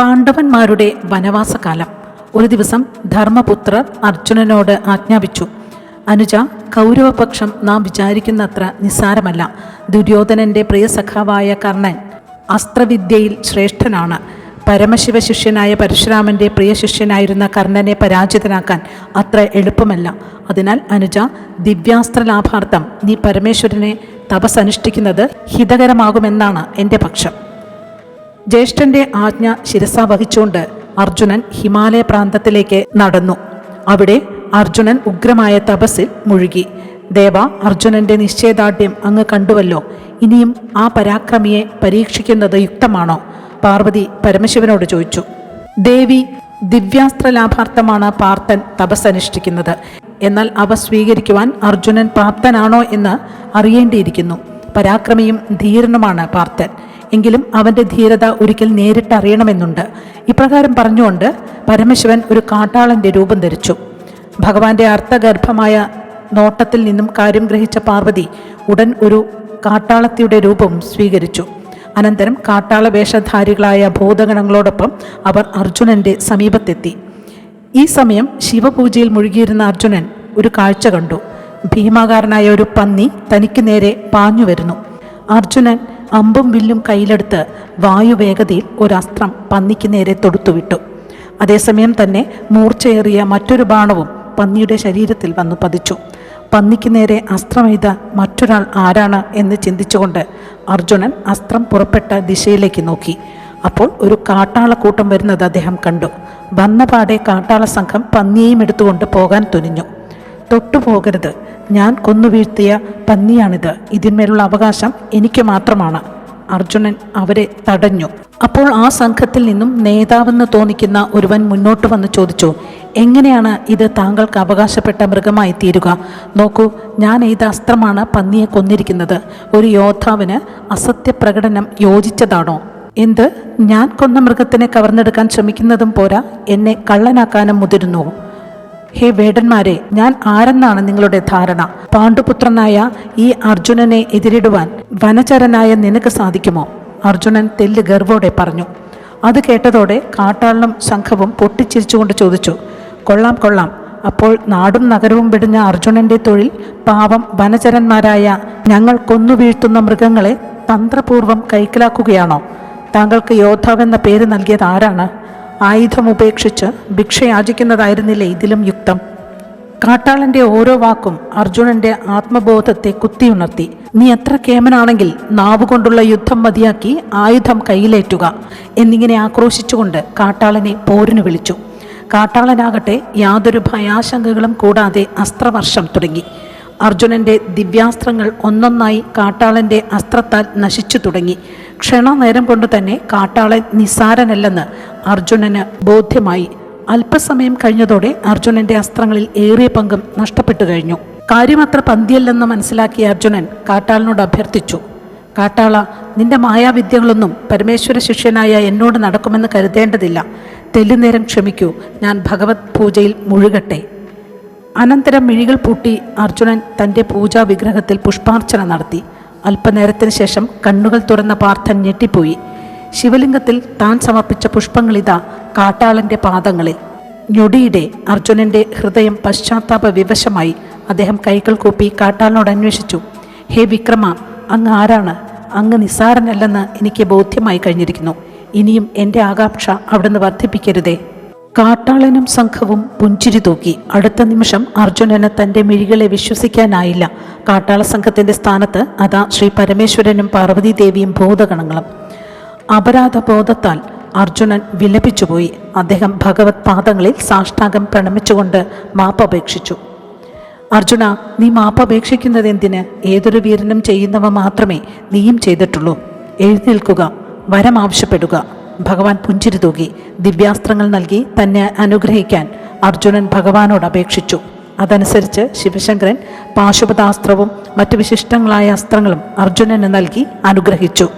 പാണ്ഡവന്മാരുടെ വനവാസകാലം. ഒരു ദിവസം ധർമ്മപുത്രർ അർജുനനോട് ആജ്ഞാപിച്ചു. അനുജ കൗരവപക്ഷം നാം വിചാരിക്കുന്നത്ര നിസ്സാരമല്ല. ദുര്യോധനന്റെ പ്രിയ സഖാവായ കർണൻ അസ്ത്രവിദ്യയിൽ ശ്രേഷ്ഠനാണ്. പരമശിവ ശിഷ്യനായ പരശുരാമന്റെ പ്രിയ ശിഷ്യനായിരുന്ന കർണനെ പരാജിതനാക്കാൻ അത്ര എളുപ്പമല്ല. അതിനാൽ അനുജ ദിവ്യാസ്ത്ര ലാഭാർത്ഥം നീ പരമേശ്വരനെ തപസ് തപസ്സനുഷ്ഠിക്കുന്നത് ഹിതകരമാകുമെന്നാണ് എന്റെ പക്ഷം. ജ്യേഷ്ഠന്റെ ആജ്ഞ ശിരസ വഹിച്ചുകൊണ്ട് അർജുനൻ ഹിമാലയ പ്രാന്തത്തിലേക്ക് നടന്നു. അവിടെ അർജുനൻ ഉഗ്രമായ തപസ്സിൽ മുഴുകി. ദേവ അർജുനന്റെ നിശ്ചയദാർഢ്യം അങ്ങ് കണ്ടുവല്ലോ. ഇനിയും ആ പരാക്രമിയെ പരീക്ഷിക്കുന്നത് യുക്തമാണോ? പാർവതി പരമശിവനോട് ചോദിച്ചു. ദേവി ദിവ്യാസ്ത്ര ലാഭാർത്ഥമാണ് പാർത്ഥൻ തപസ്സനുഷ്ഠിക്കുന്നത്. എന്നാൽ അവ സ്വീകരിക്കുവാൻ അർജുനൻ പ്രാപ്തനാണോ എന്ന് അറിയേണ്ടിയിരിക്കുന്നു. പരാക്രമിയും ധീരനുമാണ് പാർത്ഥൻ. എങ്കിലും അവന്റെ ധീരത ഒരിക്കൽ നേരിട്ട് അറിയണമെന്നുണ്ട് ഇപ്രകാരം പറഞ്ഞുകൊണ്ട് പരമശിവൻ ഒരു കാട്ടാളന്റെ രൂപം ധരിച്ചു. ഭഗവാന്റെ അർത്ഥഗർഭമായ നോട്ടത്തിൽ നിന്നും കാര്യം ഗ്രഹിച്ച പാർവതി ഉടൻ ഒരു കാട്ടാളത്തിയുടെ രൂപം സ്വീകരിച്ചു. അനന്തരം കാട്ടാള വേഷധാരികളായ ഭൂതഗണങ്ങളോടൊപ്പം അവർ അർജുനന്റെ സമീപത്തെത്തി. ഈ സമയം ശിവപൂജയിൽ മുഴുകിയിരുന്ന അർജുനൻ ഒരു കാഴ്ച കണ്ടു. ഭീമാകാരനായ ഒരു പന്നി തനിക്ക് നേരെ പാഞ്ഞു വരുന്നു. അർജുനൻ അമ്പും വില്ലും കയ്യിലെടുത്ത് വായുവേഗതയിൽ ഒരസ്ത്രം പന്നിക്ക് നേരെ തൊടുത്തുവിട്ടു. അതേസമയം തന്നെ മൂർച്ചയേറിയ മറ്റൊരു ബാണവും പന്നിയുടെ ശരീരത്തിൽ വന്നു പതിച്ചു. പന്നിക്ക് നേരെ അസ്ത്രമെയ്ത മറ്റൊരാൾ ആരാണ് എന്ന് ചിന്തിച്ചുകൊണ്ട് അർജുനൻ അസ്ത്രം പുറപ്പെട്ട ദിശയിലേക്ക് നോക്കി. അപ്പോൾ ഒരു കാട്ടാളക്കൂട്ടം വരുന്നത് അദ്ദേഹം കണ്ടു. വന്നപാടെ കാട്ടാള സംഘം പന്നിയെയും എടുത്തുകൊണ്ട് പോകാൻ തുനിഞ്ഞു. തൊട്ടുപോകരുത് ഞാൻ കൊന്നു കൊന്നുവീഴ്ത്തിയ പന്നിയാണിത്. ഇതിന്മേലുള്ള അവകാശം എനിക്ക് മാത്രമാണ്. അർജുനൻ അവരെ തടഞ്ഞു. അപ്പോൾ ആ സംഘത്തിൽ നിന്നും നേതാവെന്ന് തോന്നിക്കുന്ന ഒരുവൻ മുന്നോട്ട് വന്ന് ചോദിച്ചു എങ്ങനെയാണ് ഇത് താങ്കൾക്ക് അവകാശപ്പെട്ട മൃഗമായി തീരുക? നോക്കൂ ഞാൻ ഏത് അസ്ത്രമാണ് പന്നിയെ കൊന്നിരിക്കുന്നത്? ഒരു യോദ്ധാവിന് അസത്യപ്രകടനം യോജിച്ചതാണോ? എന്ത്? ഞാൻ കൊന്ന മൃഗത്തിനെ കവർന്നെടുക്കാൻ ശ്രമിക്കുന്നതും പോരാ? എന്നെ കള്ളനാക്കാനും മുതിരുന്നു ഹേ വേടന്മാരെ ഞാൻ ആരെന്നാണ് നിങ്ങളുടെ ധാരണ? പാണ്ഡുപുത്രനായ ഈ അർജുനനെ എതിരിടുവാൻ വനചരനായ നിനക്ക് സാധിക്കുമോ? അർജുനൻ തെല്ല് ഗർവോടെ പറഞ്ഞു. അത് കേട്ടതോടെ കാട്ടാളനും സംഘവും പൊട്ടിച്ചിരിച്ചുകൊണ്ട് ചോദിച്ചു കൊള്ളാം കൊള്ളാം. അപ്പോൾ നാടും നഗരവും വിടുന്ന അർജുനന്റെ തൊഴിൽ പാവം വനചരന്മാരായ ഞങ്ങൾ കൊന്നുവീഴ്ത്തുന്ന മൃഗങ്ങളെ തന്ത്രപൂർവം കൈക്കലാക്കുകയാണോ? താങ്കൾക്ക് യോദ്ധാവെന്ന പേര് നൽകിയത് ആരാണ്? ആയുധം ഉപേക്ഷിച്ച് ഭിക്ഷ യാചിക്കുന്നതായിരുന്നില്ലേ ഇതിലും യുക്തം? കാട്ടാളന്റെ ഓരോ വാക്കും അർജുനന്റെ ആത്മബോധത്തെ കുത്തിയുണർത്തി. നീ എത്ര കേമനാണെങ്കിൽ നാവുകൊണ്ടുള്ള യുദ്ധം മതിയാക്കി ആയുധം കയ്യിലേറ്റുക എന്നിങ്ങനെ ആക്രോശിച്ചുകൊണ്ട് കാട്ടാളനെ പോരിന് വിളിച്ചു. കാട്ടാളനാകട്ടെ യാതൊരു ഭയാശങ്കകളും കൂടാതെ അസ്ത്രവർഷം തുടങ്ങി. അർജുനന്റെ ദിവ്യാസ്ത്രങ്ങൾ ഒന്നൊന്നായി കാട്ടാളന്റെ അസ്ത്രത്താൽ നശിച്ചു തുടങ്ങി. ക്ഷണനേരം കൊണ്ട് തന്നെ കാട്ടാളൻ നിസ്സാരനല്ലെന്ന് അർജുനന് ബോധ്യമായി. അല്പസമയം കഴിഞ്ഞതോടെ അർജുനന്റെ അസ്ത്രങ്ങളിൽ ഏറിയ പങ്കും നഷ്ടപ്പെട്ടു കഴിഞ്ഞു. കാര്യമത്ര പന്തിയല്ലെന്ന് മനസ്സിലാക്കിയ അർജുനൻ കാട്ടാളനോട് അഭ്യർത്ഥിച്ചു. കാട്ടാള നിന്റെ മായാവിദ്യകളൊന്നും പരമേശ്വര ശിഷ്യനായ എന്നോട് നടക്കുമെന്ന് കരുതേണ്ടതില്ല. തെല്ലുനേരം ക്ഷമിക്കൂ. ഞാൻ ഭഗവത് പൂജയിൽ മുഴുകട്ടെ. അനന്തരം മിഴികൾ പൂട്ടി അർജുനൻ തന്റെ പൂജാ വിഗ്രഹത്തിൽ പുഷ്പാർച്ചന നടത്തി. അല്പനേരത്തിന് ശേഷം കണ്ണുകൾ തുറന്ന പാർത്ഥൻ ഞെട്ടിപ്പോയി. ശിവലിംഗത്തിൽ താൻ സമർപ്പിച്ച പുഷ്പങ്ങളിതാ കാട്ടാളന്റെ പാദങ്ങളിൽ. ഞൊടിയിടെ അർജുനന്റെ ഹൃദയം പശ്ചാത്താപ വിവശമായി അദ്ദേഹം കൈകൾ കൂപ്പി കാട്ടാളനോട് അന്വേഷിച്ചു. ഹേ വിക്രമ അങ്ങ് ആരാണ്? അങ്ങ് നിസ്സാരനല്ലെന്ന് എനിക്ക് ബോധ്യമായി കഴിഞ്ഞിരിക്കുന്നു. ഇനിയും എന്റെ ആകാംക്ഷ അവിടുന്ന് വർദ്ധിപ്പിക്കരുതേ. കാട്ടാളനും സംഘവും പുഞ്ചിരി തൂക്കി. അടുത്ത നിമിഷം അർജുനന് തന്റെ മിഴികളെ വിശ്വസിക്കാനായില്ല. കാട്ടാള സംഘത്തിന്റെ സ്ഥാനത്ത് അതാ ശ്രീ പരമേശ്വരനും പാർവതി ദേവിയും ഭൂതഗണങ്ങളും. അപരാധബോധത്താൽ അർജുനൻ വിലപിച്ചുപോയി അദ്ദേഹം ഭഗവത് പാദങ്ങളിൽ സാഷ്ടാംഗം പ്രണമിച്ചുകൊണ്ട് മാപ്പപേക്ഷിച്ചു അർജുന നീ മാപ്പപേക്ഷിക്കുന്നത് എന്തിന്? ഏതൊരു വീരനും ചെയ്യുന്നവ മാത്രമേ നീയും ചെയ്തിട്ടുള്ളൂ. എഴുന്നേൽക്കുക വരം ആവശ്യപ്പെടുക. ഭഗവാൻ പുഞ്ചിരി തൂകി ദിവ്യാസ്ത്രങ്ങൾ നൽകി തന്നെ അനുഗ്രഹിക്കാൻ അർജുനൻ ഭഗവാനോട് അപേക്ഷിച്ചു. അതനുസരിച്ച് ശിവശങ്കരൻ പാശുപതാസ്ത്രവും മറ്റു വിശിഷ്ടങ്ങളായ അസ്ത്രങ്ങളും അർജുനന് നൽകി അനുഗ്രഹിച്ചു.